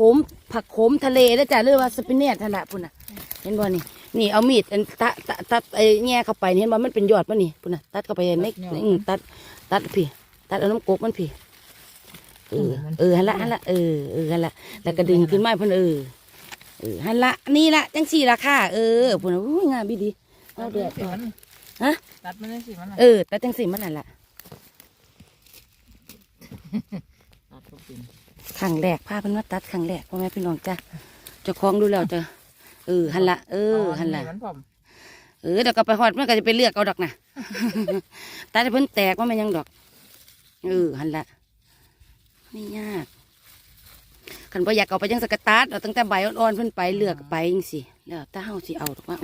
โขมผักโขมทะเลแล้วจ้ะเรียกว่าสปินเนตนั่นแหละพุ่นน่ะ เห็นบ่นี่ นี่เอามีดอันตะตะตัดไอ้แง่เข้าไปนี่เห็นบ่มันเป็นยอดป่ะนี่พุ่นน่ะตัดเข้าไปในอืมตัดตัดพี่ ตัดเอาน้ำกกมันพี่เออเออฮันละฮันละเออเออฮันละแล้วก็ดึงขึ้นมาเพิ่นเออเออฮันละนี่ละจังสี่ละค่ะเออพุ่นน่ะอุ้ยงามบีดีเอาเดือดก่อนฮะ ตัดมันได้สิมันเออตัดจังสี่มันนั่นละตัดก็เป็น ครั้งแรกพาเพิ่นมาตัดครั้งแรกพ่อแม่พี่น้องจ้ะเจ้าของดูแล้วจ้ะเออหันละเออหันละมันผมเออเดี๋ยวก็ไปหอดมันก็จะไปเลือกเอาดอกนะตัดให้เพิ่นแตกว่ามันยังดอกเออหันละไม่ยากคันบ่อยากเอาไปยังสกตัดเอาตั้งแต่ใบอ่อนๆเพิ่นไปเลือกไปจังสิแล้วถ้าเฮาสิเอาดอกว่า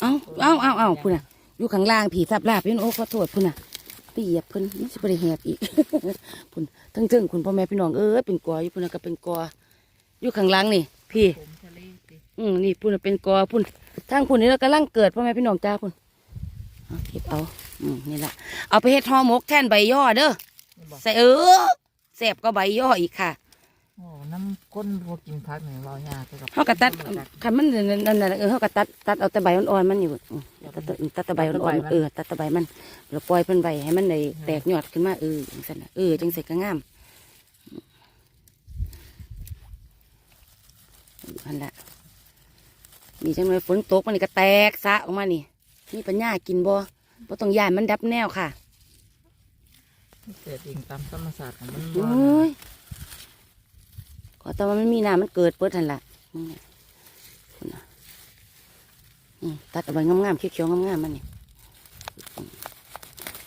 เอาเอาเอาเอาพุ่นน่ะอยู่ข้างล่างผีสับลาบพี่นโอ้ขอโทษพุ่นน่ะ ไปเหยียบเพิ่นมันสิบ่ได้แหบอีกพุ่นทั้งเทิงคุณพ่อแม่พี่น้องเอ้ยเป็นกออยู่พุ่นน่ะก็เป็นกออยู่ข้างล่างนี่ พี่ผมทะเลสิอืมนี่พุ่นนะเป็นกอพุ่นทางพุ่นนี่เรากำลังเกิดพ่อแม่พี่น้องจ้าพุ่นเอาเก็บเอา อืมนี่แหละเอาไปเฮ็ดห่อหมกแทนใบย่อเด้อนี่บอกใส่เออแสบก็ใบย่ออีกค่ะ โอ้น้ำก้นพวกกินพักหนึ่งเรายากไปกับเฮากะตัดคันมันนั่นน่ะเออเฮากะตัดตัดเอาแต่ใบอ่อนๆมันอยู่อืมตัดแต่ตัดแต่ใบอ่อนๆเออตัดแต่ใบมันแล้วปล่อยเพิ่นใบให้มันได้แตกยอดขึ้นมาเออจังซั่นน่ะเออจังเสร็จก็งามอันละนี่จังเลยฝนตกมันนี่ก็แตกซะออกมานี่นี่ปัญญากินบ่บ่ต้องย่านมันดับแนวค่ะ เกิดเองตามธรรมศาสตร์ของมันโอ้ยก็ แต่ว่ามันมีน้ำมันเกิดเปิดทันละนี่ตัดเอาไว้งามๆเขียวๆงามๆมันนี่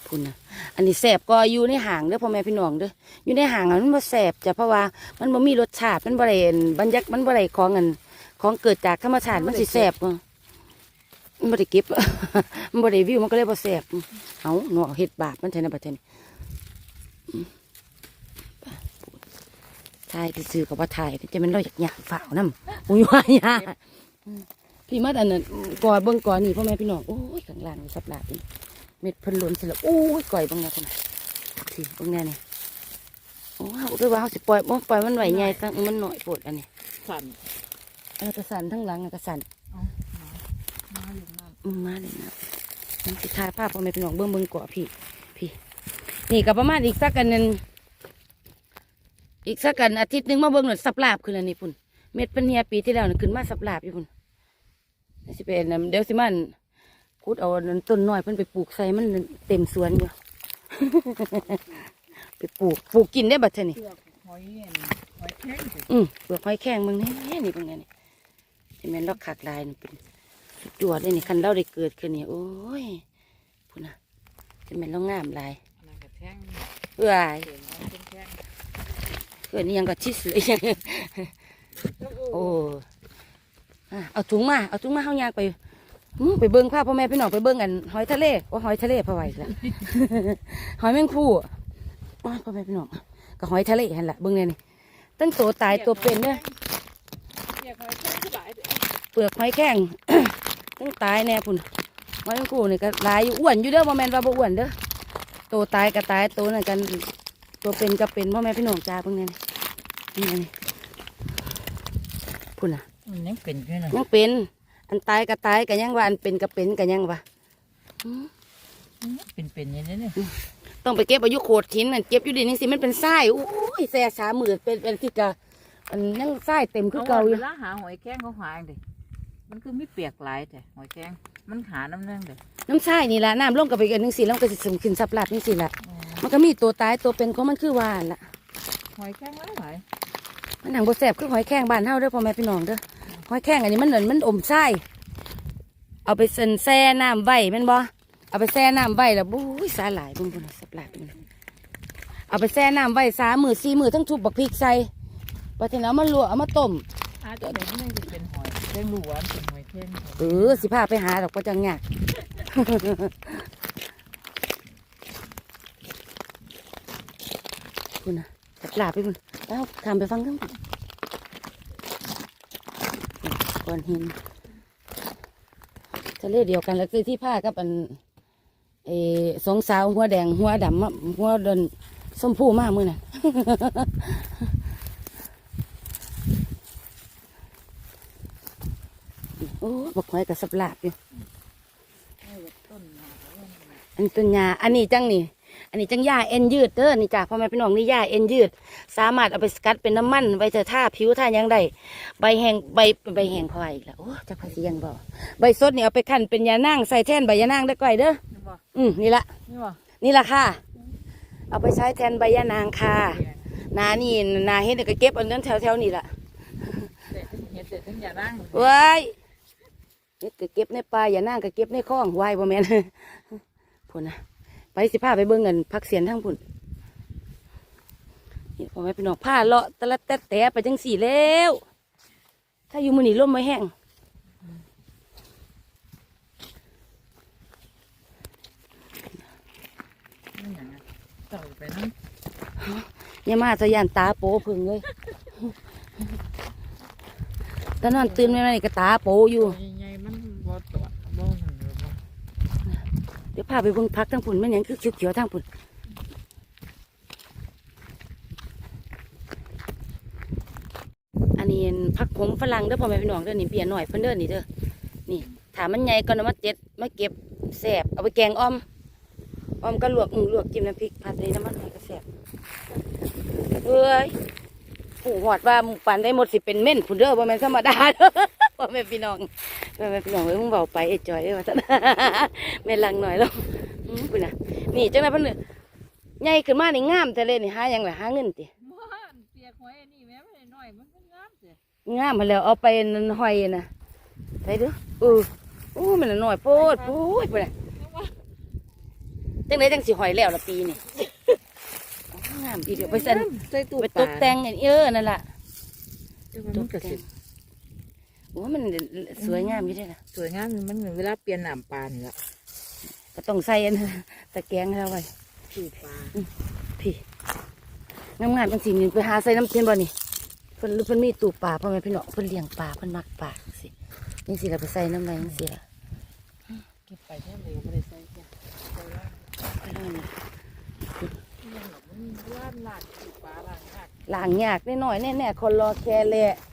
พุ่นนะอันนี้แสบก็อยู่ในห่างเด้อพ่อแม่พี่น้องเด้ออยู่ในห่างอะมันบ่แสบจ้ะเพราะว่ามันบ่มีรสชาติมันบ่ได้บรรยักมันบ่ได้ของอันของเกิดจากธรรมชาติมันสิแสบมันบ่ได้เก็บมันบ่ได้วิวมันก็เลยบ่แสบเอาหนอเฮ็ดบาปมันใช่นะบัดนี้ ถ่ายที่ซื้อกับว่าถ่ายจะเป็นเราอยากหยาฝ่าวน้ำอุ้ยว่าหยาพี่มัดอันนั้นก่อนเบิ่งก่อนนี่พ่อแม่พี่น้องโอ้ยข้างล่างนี่สับหลาบนี่เม็ดเพิ่นหล้นเสร็จแล้วโอ้ยก่อยเบางแน่คนน่ะสิเบางแน่นี่โอ้เฮาด้วยว่าเฮาสิปล่อยบ่ปล่อยมันไหวใหญ่ตั้งมันหน่อยโปวดอันนี้สั่นเออกระสันทั้งหลังอะกระสันเอามามาอยู่น้ำอืมมาเลยนะมันสิถ่ายภาพพ่อแม่พี่น้องเบิ่งเบิ่งก่อนพี่พี่นี่ก็ประมาณอีกสักกันหนึง อีกสักกันอาทิตย์หนึงมาเบิ่งหน่อยสับหลาบขึ้นแล้วนี่พุ่นเม็ดเป็นเฮียปีที่แล้วน่ะขึ้นมาสับหลาบอยู่พุ่นนี่สิเป็นนะเดี๋ยวสิมันคุดเอาอันนั้นต้นน้อยเพิ่นไปปลูกใส่มันเต็มสวนอยู่ไปปลูกปลูกกินได้บัดเทอนี่เปลือกหอยเอ็นหอยแข็งสิอืมเปลือกหอยแข้งมึงนี่นี่เป็นไงนี่ที่แม่นดอกขากลายนี่เป็นสุดยอดเลยนี่คันเราได้เกิดขึ้นนี่โอ้ยพุ่นน่ะที่แม่นเรางามหลายอันนั้นก็แข็งเอ้ยเปลือกมัน เกิดนี่ยังก็ชิสเลยโอ้เอาถุงมาเอาถุงมาเฮายางไปไปเบิ้งข้าพ่อแม่พี่น้องไปเบิ้งกันหอยทะเลว่าหอยทะเลพะไวอีกแล้วหอยแมงคู่โอ้พ่อแม่พี่น้องก็หอยทะเลหันละเบิ้งเนี่ยนี่ตั้งตัวตายตัวเป็นเด้อเปลือกหอยแข็งคือหลายเด้อเปลือกหอยแข้งตั้งตายแน่พุ่นหอยแมงคู่นี่ก็ลายอยู่อ้วนอยู่เด้อพ่อแม่นว่าบ่อ้วนเด้อตัวตายก็ตายตัวนั่นกัน ตัวเป็นก็เป็นพ่อแม่พี่น้องจ้าเบิ่งเนี่ยนี่นี่นี่พุ่นอะมันยังเป็นอยู่นะยังเป็น อันตายก็ตายก็ยังว่าอันเป็นก็เป็นก็ยังว่าเป็นเป็นอย่างนี้เนี่ยต้องไปเก็บอายุโขดหินนั่นเก็บอยู่ดินนี่สิมันเป็นทรายโอ้ยแซ่สามหมื่นเป็นเป็นที่กะอันยังทรายเต็มคือเก่าอเวยู่ลาหาหอยแข็งเขาหาเองเด้มันคือไม่เปียกหลายแต่หอยแข็งมันหาน้ำเนื่องเด้น้ำทรายนี่ละน้ำลงกับไปกันนึงสิแล้วมันก็สิสมขึ้นสับหลับนี่สิละ มันก็มีตัวตายตัวเป็นของมันคือว่าหั่นละหอยแข็งหลายหลายมันหนังบแสบคือหอยแข้งบ้านเฮาเด้อพ่อแม่พี่น้องเด้อหอยแข้งอันนี้มันเหมือนมันอมทรายเอาไปเซนแซ่น้ำไว้แม่นบ่เอาไปแซ่น้ำไว้แล้วบุ้ยสาหลายบุ้งบุ้งสับหลับนี่เอาไปแช่น้ำไว้สามมือสี่มือทั้งทุบบักพริกใส่ปะเทนเอามาลวกเอามาต้มอาจจะเดี๋ยวนี้จะเป็นหอยแข็งรู้ว่ามันเป็นหอยแข็งเออสิพาไปหาดอกก็จังยาก คุณนะจัดลาไปคุณแล้วทำไปฟังกันก้อนหินทะเลเดียวกันแล้วคือที่ผ้ากับอันเอสองสาวหัวแดงหัวดำหัวดนส้มผู้มากมือน่ะโอ้บอกไว้กับสับลาบอยู่อันต้นยาอันนี้จังนี่ นนี้จังยาเอ็นยืดเด้อนี่จ้าพ่อแม่พี่น้องนี่ยาเอ็นยืด สามารถเอาไปสกัดเป็นน้ำมันไว้เธอท่าผิวท่าหยังได้ใบแห้งใบใบแห้งพออีกแล้วโอ้จักพาสิยังบ่ใบสดนี่เอาไปคั่นเป็นยานางใส่แทนใบยานางได้ก่อยเด้อนี่บ่อืมนี่ละนี่บ่นี่ละค่ะ เอาไปใช้แทนใบยานางค่ะนานี่นาเฮ็ดก็เก็บอันนั้นแถวๆนี่ละเด็ดเห็ดเด็ดทั้งอย่านั่งเว้ยเฮ็ดก็เก็บในป่าอย่านางก็เก็บในคลองไว้บ่แม่นพุ่นนะ ไปสิพาไปเบิ่งเงินพักเสียนทั้งพุ่นนี่พ่อแม่พี่น้องผ้าเลาะตะละแตะแตะไปจังสี่แล้ว ถ้าอยู่มื้อนี้ลมไม่แห้งนี่อย่างนั้นต่อไปนั่นอย่ามาจะย่านตาโปพึ่งเลยตอนนอนตื่นไม่ไหนก็ตาโปอยู่ ใหญ่ๆมันบ่ตัวบ่หันเลยบ่ เดี๋ยว พาไปเบิ่งพักทั้งพุ่นแม่นยังคือเขียวๆทั้งพุ่นอันนี้พักผมฝรั่งเด้อพ่อแม่พี่น้องเด้อนี่เปลี่ยนหน่อยเพิ่นเด้อนี่เด้อนี่ถามมันใหญ่ก่อนมาเจ็ดมาเก็บแสบเอาไปแกงอ้อมอ้อมก็ลวกอืมลวกจิ้มน้ำพริกผัดเลยน้ำมันหอยก็แสบเอ้ยผู้หอดว่าหมูปันได้หมดสิเป็นเม่นพุ่นเด้อบ่แม่นธรรมดาเด้อ พ่อแม่พี่น้องพ่อแม่พี่น้องเอ้ยมึงเบาไปไอ้จอยเอ้ยว่าซั่นแม่ลังหน่อยแล้วอืมพุ่นน่ะนี่จังได๋เพิ่นน่ะใหญ่ขึ้นมานี่งามแต่เลยนี่หาหยังล่ะหาเงินติบ่เปียกหอยอันนี้แม่ไม่ได้น้อยมันก็งามเด้งามมาแล้วเอาไปนั่นหอยน่ะไปเด้อเออโอ้มันนะน้อยโพดโอ้ยพุ่นน่ะจังไดจังสิหอยแล้วละปีนี่อ๋องามอีเดียวไปสั่นใส่ตู้ไปตกแต่งอันนี้เออนั่นล่ะตกแต่งโอ้มันสวยงามอยู่เด้อล่ะสวยงามมันเหมือนเวลาเปลี่ยนน้ำปลานี่ละก็ต้องใส่อันนั้นตะแกรงให้เราไว้ตู้ปลาพี่งามงามๆจังสินี่ไปหาใส่น้ำเทียนบ่นี่เพิ่นเพิ่นมีตู้ปลาพ่อแม่พี่น้องเพิ่นเลี้ยงปลาเพิ่นมักปลาจังซี่จังซี่ล่ะไปใส่น้ำไว้จังซี่ล่ะเก็บไปแค่เดียวไม่ได้ใส่แค่ใส่แล้วไปเลยนี่ยังแบบมันล้านลาดตู้ปลาล้านลาดล้างยากนิดหน่อยแน่ๆคนรอแค่แหละเ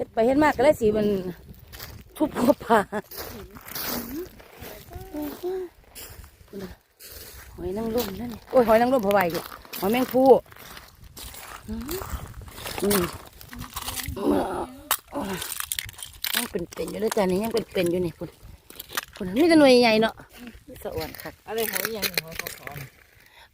ฮ็ดไปเฮ็ดมากก็เลยสิมันทุบหัวปลาหอยนางรมนั่นนี่โอ้ยหอยนางรมพอไหวอยู่หอยแมงภู่อืมอืมยังเป็นเป็นๆอยู่ด้วยจ้ะนี่ยังเป็นเป็นๆอยู่นี่พุ่นพุ่นนี่จะหน่วยใหญ่เนาะสะอ่อนคักอะไรหอยยังหอยเขาขอน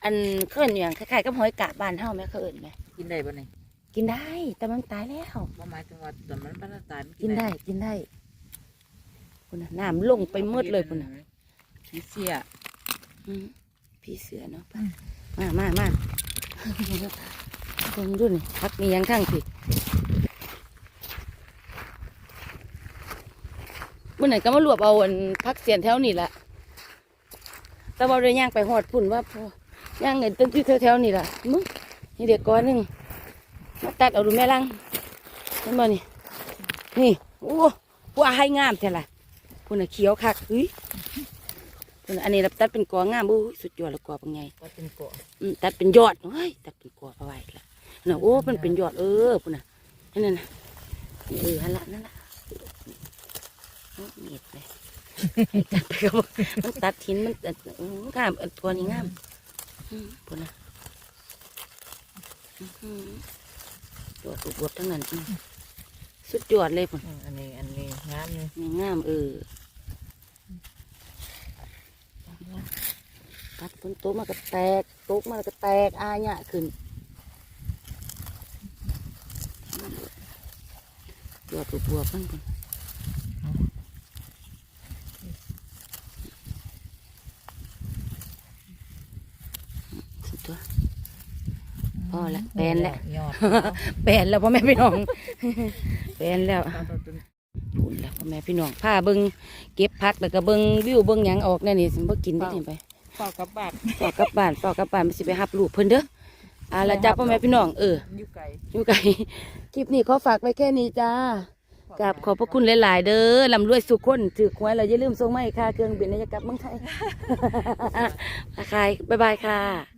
อันเคลื่อนอย่างคล้ายๆกับหอยกะบานเท่าไหมเขาเอิญไหมกินได้บ่เนี่ย กินได้ แต่มันตายแล้วบ่หมายถึงว่าตอนมันบรรตายมักินได้กินได้พุ่นน่ะน้ำลงไปหมืดเลยพุ่นน่ะผีเสียอืมพี่เสือเนาะไปมามามาคนรุ่นพักมีหยังข้างพี่เมื่อไหร่ก็มารวบเอาอันพักเสียนแถวนี่แหละแต่ว่าเลยย่างไปหอดพุ่นว่าพอย่างเงินต้นที่แถวๆนี่แหละมึงนี่เด็กก้อนหนึ่ง มาตัดเอาดูแม่ลังเห็นบ่นี่นี่โอ้ว่าให้งามแท้ละพุ่นน่ะเขียวคักเฮ้ยพุ่นน่ะอันนี้เราตัดเป็นกองามอู้ยสุดยอดแล้วกอเป็นไงก็เป็นเกาะอืมตัดเป็นยอดเฮ้ยตัดเป็นกอเอาไว้ละน่ะโอ้มันเป็นยอดเออพุ่นน่ะนั่นน่ะนี่เออฮันละนั่นละโอ้เมียดเลยให้ตัดไปก็บ่มันตัดทิ้นมันตัดอื้องามอันตัวนี้งามอืมพุ่นน่ะ อื้อหือยอดบวบๆทั้งนั้นอืมสุดยอดเลยพุ่นอืมอันนี้อันนี้งามนี่นี่งามเออตัดฝนตกมาก็แตกตกมาก็แตกอาเนี่ยขึ้นยอดบัวๆพันคนสุดตัว พอละแปลนแล้วยอดแปลนแล้วพ่อแม่พี่น้องแปลนแล้วเอาตัวเป็นพูนแล้วพ่อแม่พี่น้องพาเบิงเก็บผักแล้วก็เบิงวิวเบิงหยังออกแน่นี่สิบ่กินได้ที่ไปเฝ้ากับบาดต่อกลับบ้านต่อกลับบ้านมันสิไปหับลูกเพิ่นเด้ออ่าละจ้าพ่อแม่พี่น้องเอออยู่ไกลอยู่ไกลคลิปนี้ขอฝากไว้แค่นี้จ้ากับขอบพระคุณหลาย ๆ เด้อลำรวยสุขคนถือหวยเราอย่าลืมส่งมาให้ค่าเครื่องบินในกลับเมืองไทยอาคาย บ๊ายบายค่ะ